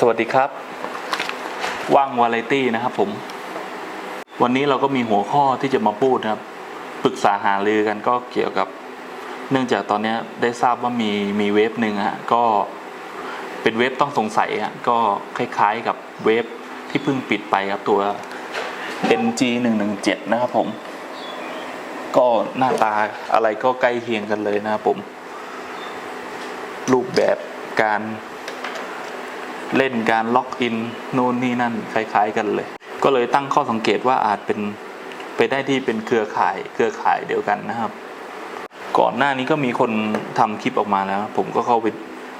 สวัสดีครับว่างวาไรตี้นะครับผม วันนี้เราก็มีหัวข้อที่จะมาพูดนะครับปรึกษาหารือกันก็เกี่ยวกับ เนื่องจากตอนนี้ได้ทราบว่ามีมีเว็บหนึ่งฮะก็เป็นเว็บต้องสงสัยฮะก็คล้ายๆกับเว็บที่เพิ่งปิดไปครับตัว NG 1 1 7นะครับผม ก็หน้าตาอะไรก็ใกล้เคียงกันเลยนะครับผม รูปแบบการ เล่นการล็อกอินนู่นนี่นั่นคล้าย ๆ กันเลย ก็เลยตั้งข้อสังเกตว่าอาจเป็นไปได้ที่เป็นเครือข่ายเครือข่ายเดียวกันนะครับ ก่อนหน้านี้ก็มีคนทำคลิปออกมาแล้ว ผมก็เข้าไป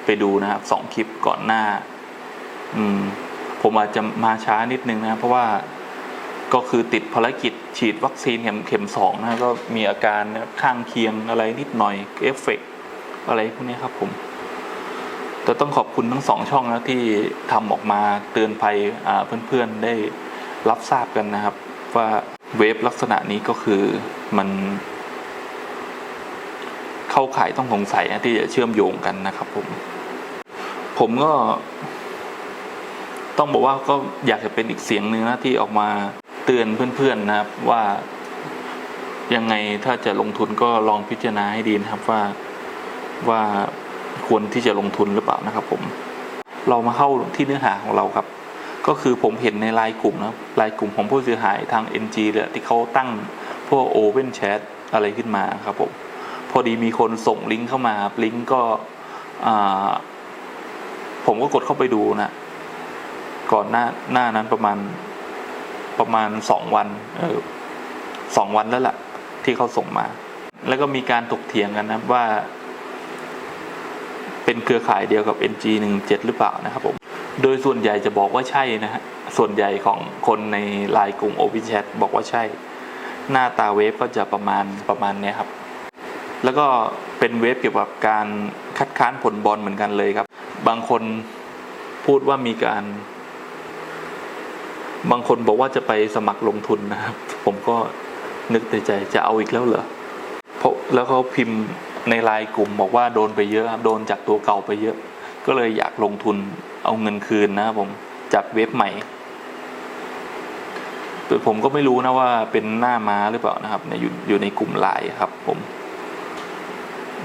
ไปดูนะครับสองคลิปก่อนหน้า อืม ผมอาจจะมาช้านิดนึงนะ เพราะว่าก็คือติดภารกิจฉีดวัคซีนเข็มเข็มสองนะก็มีอาการข้างเคียงอะไรนิดหน่อยเอฟเฟกต์อะไรพวกนี้ครับผม แต่ต้องขอบคุณทั้งสองช่องนะที่ทำออกมาเตือนภัยเพื่อนๆได้รับทราบกันนะครับ ว่าเวฟลักษณะนี้ก็คือมันเข้าข่ายต้องสงสัยนะที่จะเชื่อมโยงกันนะครับผม ผมก็ ต้องบอกว่าก็อยากจะเป็นอีกเสียงหนึ่งนะที่ออกมาเตือนเพื่อนๆนะครับว่ายังไงถ้าจะลงทุนก็ลองพิจารณาให้ดีนะครับว่าว่า ควรที่จะลงทุนหรือเปล่านะครับผมเรามาเข้าที่เนื้อหาของเราครับ ก็คือผมเห็นในไลน์กลุ่มนะไลน์กลุ่มของผู้เสียหายทาง NG เลยที่เขาตั้งพวก Open Chat อะไรขึ้นมาครับผมพอดีมีคนส่งลิงก์เข้ามาลิงก์ก็ผมก็กดเข้าไปดูนะ ก่อนหน้าหน้านั้นประมาณประมาณสองวันเออสองวันแล้วแหละที่เขาส่งมา แล้วก็มีการถกเถียงกันนะว่า เครือข่ายเดียวกับ NG 1 7 หรือเปล่านะครับผม โดยส่วนใหญ่จะบอกว่าใช่นะฮะ ส่วนใหญ่ของคนในไลน์กลุ่ม o p e n Chat บอกว่าใช่ หน้าตาเวฟก็จะประมาณประมาณเนี้ยครับแล้วก็เป็นเว็บเกี่ยวกับการคัดค้านผลบอลเหมือนกันเลยครับ บางคนพูดว่ามีการ บางคนบอกว่าจะไปสมัครลงทุนนะครับ ผมก็นึกในใจจะเอาอีกแล้วเหรอเพราะแล้วเขาพิมพ์ ในไลน์กลุ่มบอกว่าโดนไปเยอะครับโดนจากตัวเก่าไปเยอะ ก็เลยอยากลงทุนเอาเงินคืนนะครับผมจากเว็บใหม่แต่ผมก็ไม่รู้นะว่าเป็นหน้าม้าหรือเปล่านะครับในอยู่อยู่ในกลุ่มไลน์ครับ ผม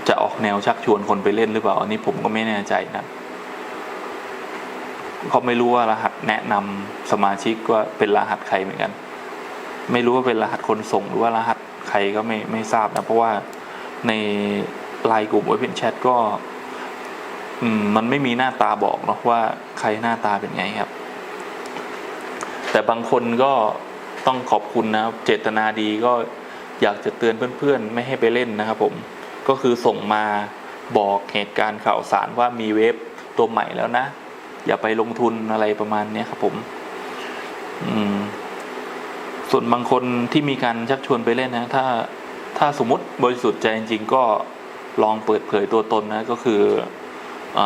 จะออกแนวชักชวนคนไปเล่นหรือเปล่า อันนี้ผมก็ไม่แน่ใจนะเขาไม่รู้ว่ารหัสแนะนำสมาชิกว่าเป็นรหัสใครเหมือนกัน ไม่รู้ว่าเป็นรหัสคนส่งหรือว่ารหัสใครก็ไม่ไม่ทราบนะเพราะว่า ในไลน์กลุ่ม Open Chat ก็มมันไม่มีหน้าตาบอกเนาะว่าใครหน้าตาเป็นไงครับ แต่บางคนก็ต้องขอบคุณนะครับเจตนาดีก็อยากจะเตือนเพื่อนๆ ไม่ให้ไปเล่นนะครับผมก็คือส่งมาบอกเหตุการณ์ข่าวสารว่ามีเว็บตัวใหม่แล้วนะ อย่าไปลงทุนอะไรประมาณนี้ครับผมอืมส่วนบางคนที่มีการชักชวนไปเล่นนะ ถ้า ถ้าสมมติบริสุทธิ์ใจจริงๆก็ลองเปิดเผยตัวตนนะก็คืออ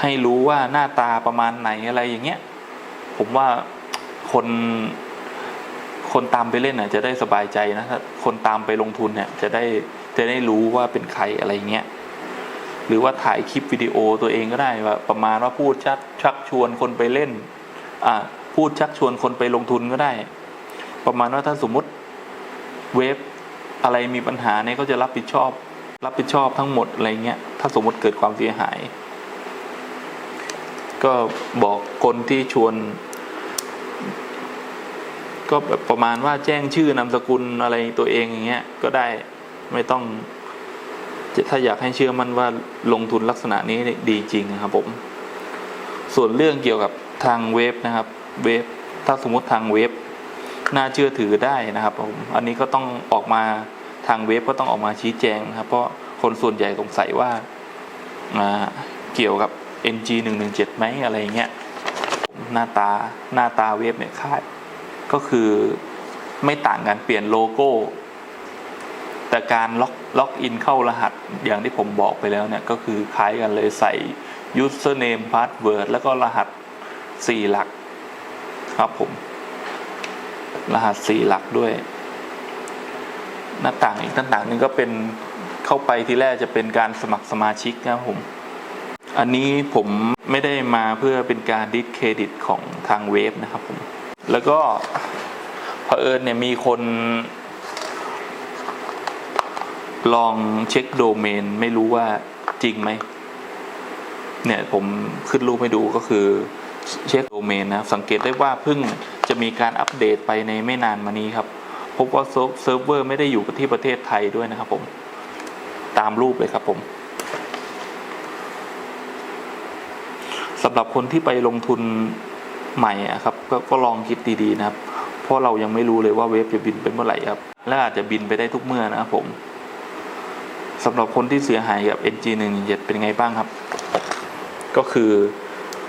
ให้รู้ว่าหน้าตาประมาณไหนอะไรอย่างเงี้ย ผมว่าคนคนตามไปเล่นน่ะจะได้สบายใจนะคนตามไปลงทุนเนี่ยจะได้จะได้รู้ว่าเป็นใครอะไรเงี้ยหรือว่าถ่ายคลิปวิดีโอตัวเองก็ได้ว่าประมาณว่าพูดชักชักชวนคนไปเล่นอ่าพูดชักชวนคนไปลงทุนก็ได้ ประมาณว่าถ้าสมมติเว็บ อะไรมีปัญหาเนี่ยก็จะรับผิดชอบ รับผิดชอบทั้งหมดอะไรเงี้ยถ้าสมมติเกิดความเสียหาย ก็บอกคนที่ชวน ก็แบบประมาณว่าแจ้งชื่อนามสกุลอะไรตัวเองอย่างเงี้ยก็ได้ไม่ต้องถ้าอยากให้เชื่อมั่นว่าลงทุนลักษณะนี้ดีจริงนะครับผม ส่วนเรื่องเกี่ยวกับทางเว็บนะครับ เว็บถ้าสมมติทางเว็บน่าเชื่อถือได้นะครับผมอันนี้ก็ต้องออกมา ทางเว็บก็ต้องออกมาชี้แจงนะครับ เพราะคนส่วนใหญ่สงสัยว่าอ่าเกี่ยวกับ NG 1 1 7ไหมอะไรเงี้ยหน้าตาหน้าตาเว็บเนี่ยคล้ายก็คือไม่ต่างกันเปลี่ยนโลโก้ แต่การล็อกล็อกอินเข้ารหัสอย่างที่ผมบอกไปแล้วเนี่ย ก็คือคล้ายกันเลยใส่ username password แล้วก็รหัส 4 หลักครับผม รหัส 4 หลักด้วย หน้าต่างอีกหน้าต่างหนึงก็เป็นเข้าไปทีแรกจะเป็นการสมัครสมาชิกนะครับผม อันนี้ผมไม่ได้มาเพื่อเป็นการดิสเครดิตของทางเว็บนะครับผม แล้วก็เผอิญเนี่ยมีคนลองเช็คโดเมน ไม่รู้ว่าจริงไหม เนี่ยผมขึ้นรูปให้ดูก็คือเช็คโดเมนนะ สังเกตได้ว่าเพิ่งจะมีการอัปเดตไปในไม่นานมานี้ครับ พบว่าเซิร์ฟเวอร์ไม่ได้อยู่ที่ประเทศไทยด้วยนะครับผมตามรูปเลยครับผมสำหรับคนที่ไปลงทุนใหม่ครับกก็ลองคิดดีๆนะครับ เพราะเรายังไม่รู้เลยว่าเวฟจะบินไปเมื่อไหร่ครับ และอาจจะบินไปได้ทุกเมื่อนะครับผมสำหรับคนที่เสียหายกับ NG 1 1 7เป็นไงบ้างครับ ก็คือ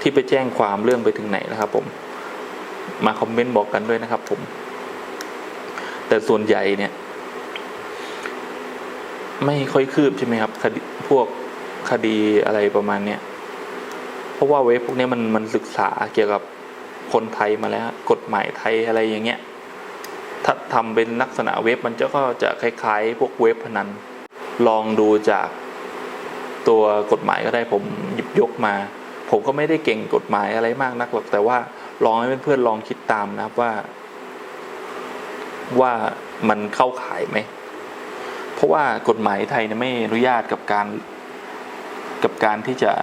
ที่ไปแจ้งความเรื่องไปถึงไหนนะครับผม มาคอมเมนต์บอกกันด้วยนะครับผม แต่ส่วนใหญ่เนี่ย ไม่ค่อยคืบใช่ไหมครับคดีพวกคดีอะไรประมาณเนี้ยเพราะว่าเว็บพวกนี้มันมันศึกษาเกี่ยวกับคนไทยมาแล้ว กฎหมายไทยอะไรอย่างเงี้ย ถ้าทำเป็นลักษณะเว็บมันจะก็จะคล้ายๆ พวกเว็บพนันลองดูจากตัวกฎหมายก็ได้ผมหยิบยกมา ผมก็ไม่ได้เก่งกฎหมายอะไรมากนักหรอกแต่ว่าลองให้เพื่อนๆลองคิดตามนะครับว่า ว่ามันเข้าข่ายไหม เพราะว่ากฎหมายไทยเนี่ยไม่อนุญาตกับการกับการที่จะ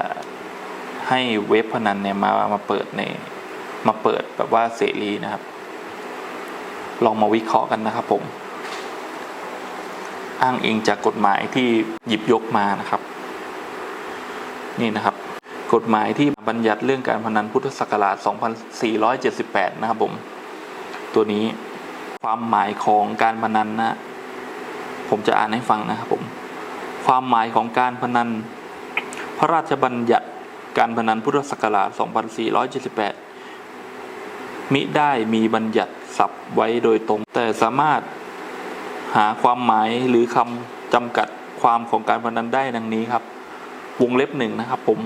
ให้เว็บพนันเนี่ยมามาเปิดในมาเปิดแบบว่าเสรีนะครับ ลองมาวิเคราะห์กันนะครับผม อ้างอิงจากกฎหมายที่หยิบยกมานะครับ นี่นะครับ กฎหมายที่บัญญัติเรื่องการพนันพุทธศักราช 2478 นะครับผม ตัวนี้ ความหมายของการพนันนะ ผมจะอ่านให้ฟังนะครับผม ความหมายของการพนัน พระราชบัญญัติการพนันพุทธศักราช 2478 มิได้มีบัญญัติศัพท์ไว้โดยตรง แต่สามารถหาความหมายหรือคำจำกัดความของการพนันได้ดังนี้ครับ วงเล็บหนึ่งนะครับผม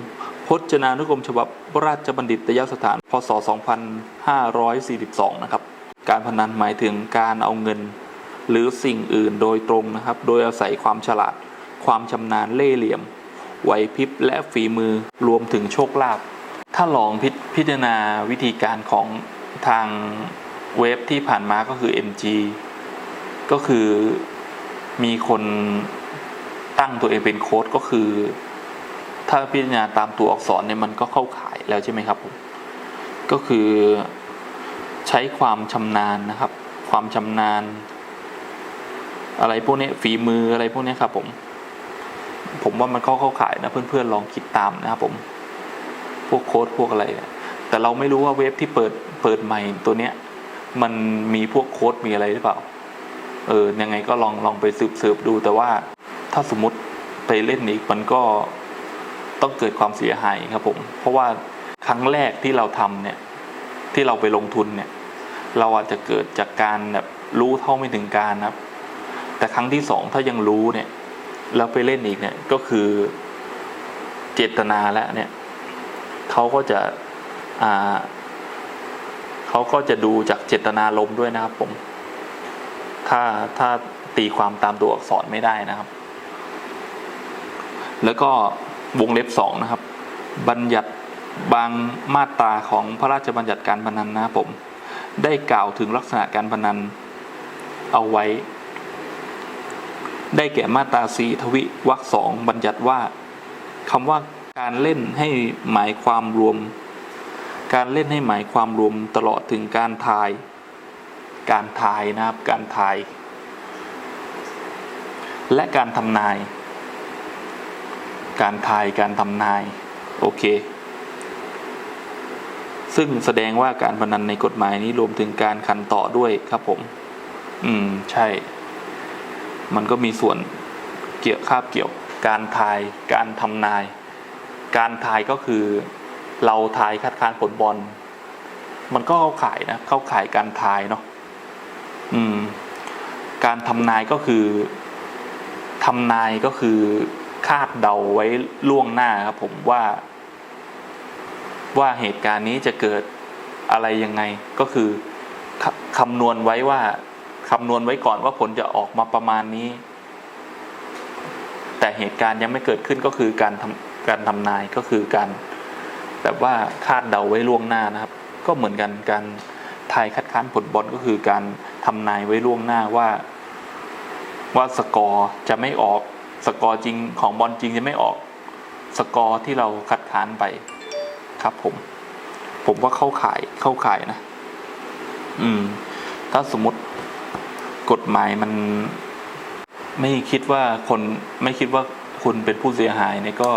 พจนานุกรมฉบับราชบัณฑิตยสถาน พศ 2542 นะครับ การพนันหมายถึงการเอาเงิน หรือสิ่งอื่นโดยตรงนะครับ โดยอาศัยความฉลาด ความชำนาญเล่ห์เหลี่ยมไหวพริบและฝีมือรวมถึงโชคลาภถ้าลองพิพิจารณาวิธีการของทางเว็บที่ผ่านมาก็คือ MG ก็คือมีคนตั้งตัวเองเป็นโค้ดก็คือ ถ้าพิจารณาตามตัวอักษรเนี่ยมันก็เข้าขายแล้วใช่ไหมครับผมก็คือ ใช้ความชำนาญนะครับ ความชำนาญ อะไรพวกนี้ฝีมืออะไรพวกนี้ครับผม ผมว่ามันก็เข้าข่ายนะ เพื่อนๆลองคิดตามนะครับผม พวกโค้ดพวกอะไรเนี่ยแต่เราไม่รู้ว่าเว็บที่เปิดเปิดใหม่ตัวเนี้ย มันมีพวกโค้ดมีอะไรหรือเปล่า เออยังไงก็ลองลองไปสืบสืบดูแต่ว่าถ้าสมมติไปเล่นอีกมันก็ต้องเกิดความเสียหายครับผม เพราะว่าครั้งแรกที่เราทำเนี่ย ที่เราไปลงทุนเนี่ย เราอาจจะเกิดจากการแบบรู้เท่าไม่ถึงการครับ แต่ครั้งที่สองถ้ายังรู้เนี่ยแล้วไปเล่นอีกเนี่ยก็คือเจตนาแล้วเนี่ยเขาก็จะอ่าเขาก็จะดูจากเจตนาลมด้วยนะครับ ผม ถ้าถ้าตีความตามตัวอักษรไม่ได้นะครับ แล้วก็วงเล็บสองนะครับ บัญญัติ บางมาตราของพระราชบัญญัติการพนันนะครับผม ได้กล่าวถึงลักษณะการพนันเอาไว้ ได้แก่มาตราสี่ทวิวรรคสองบัญญัติว่าคำว่าการเล่นให้หมายความรวม การเล่นให้หมายความรวมตลอดถึงการทาย การทายนะครับการทาย และการทำนาย การทายการทำนาย โอเค ซึ่งแสดงว่าการพนันในกฎหมายนี้รวมถึงการขันต่อด้วยครับผม อืม ใช่ มันก็มีส่วนเกี่ยวคาบเกี่ยว การทาย การทำนาย การทายก็คือ เราทายคัดค้านผลบอล มันก็เข้าข่ายนะ เข้าข่ายการทายเนาะ อืม การทำนายก็คือทำนายก็คือคาดเดาไว้ล่วงหน้าครับผมว่า ว่าเหตุการณ์นี้จะเกิดอะไรยังไงก็คือคำนวณไว้ว่าคำนวณไว้ก่อนว่าผลจะออกมาประมาณนี้ แต่เหตุการณ์ยังไม่เกิดขึ้นก็คือการทำการทำนายก็คือการแบบว่าคาดเดาไว้ล่วงหน้านะครับ ก็เหมือนกันการทายคัดค้านผลบอลก็คือการทำนายไว้ล่วงหน้าว่า ว่าสกอร์จะไม่ออกสกอร์จริงของบอลจริงจะไม่ออกสกอร์ที่เราคัดค้านไป ครับ ผม ผมว่าเข้าข่ายเข้าข่ายนะ อืม ถ้าสมมติกฎหมายมัน ไม่คิดว่าคนไม่คิดว่าคุณเป็นผู้เสียหายเนี่ยก็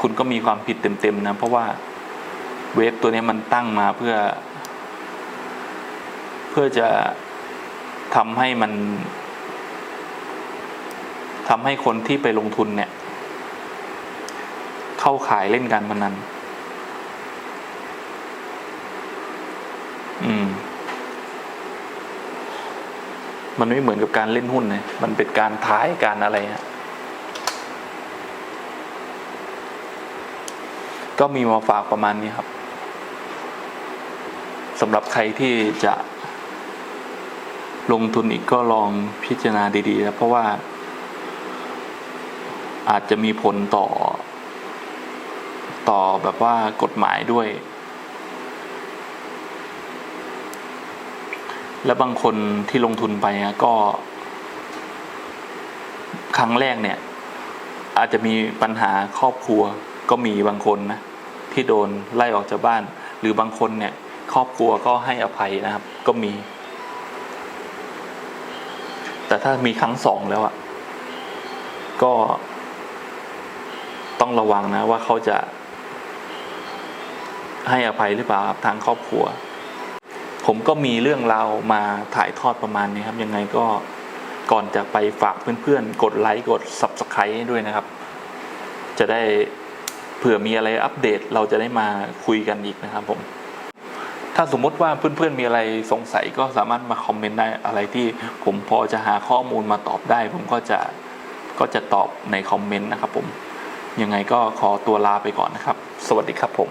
คุณก็มีความผิดเต็มๆนะ เพราะว่าเว็บตัวนี้มันตั้งมาเพื่อ เพื่อจะทำให้มันทำให้คนที่ไปลงทุนเนี่ย เข้าขายเล่นการพนัน อืม มันไม่เหมือนกับการเล่นหุ้นนะมันเป็นการท้ายการอะไรฮะก็มีมาฝากประมาณนี้ครับสำหรับใครที่จะลงทุนอีกก็ลองพิจารณาดีๆนะเพราะว่า อาจจะมีผลต่อ ต่อแบบว่ากฎหมายด้วย และบางคนที่ลงทุนไปอะก็ ครั้งแรกเนี่ย อาจจะมีปัญหาครอบครัวก็มีบางคนนะที่โดนไล่ออกจากบ้าน หรือบางคนเนี่ย ครอบครัวก็ให้อภัยนะครับ ก็มี แต่ถ้ามีครั้งสองแล้วอะก็ ต้องระวังนะว่าเขาจะให้อภัยหรือเปล่าครับทางครอบครัว ก็มีเรื่องราวมาถ่ายทอดประมาณนี้ครับ ยังไงก็ก่อนจะไปฝากเพื่อนๆ กดไลค์กด Subscribe ให้ด้วยนะครับ จะได้เผื่อมีอะไรอัปเดตเราจะได้มาคุยกันอีกนะครับผม ถ้าสมมติว่าเพื่อนๆมีอะไรสงสัยก็สามารถมาคอมเมนต์ได้อะไรที่ผมพอจะหาข้อมูลมาตอบได้ ผมก็จะก็จะตอบในคอมเมนต์นะครับผม ยังไงก็ขอตัวลาไปก่อนนะครับ สวัสดีครับผม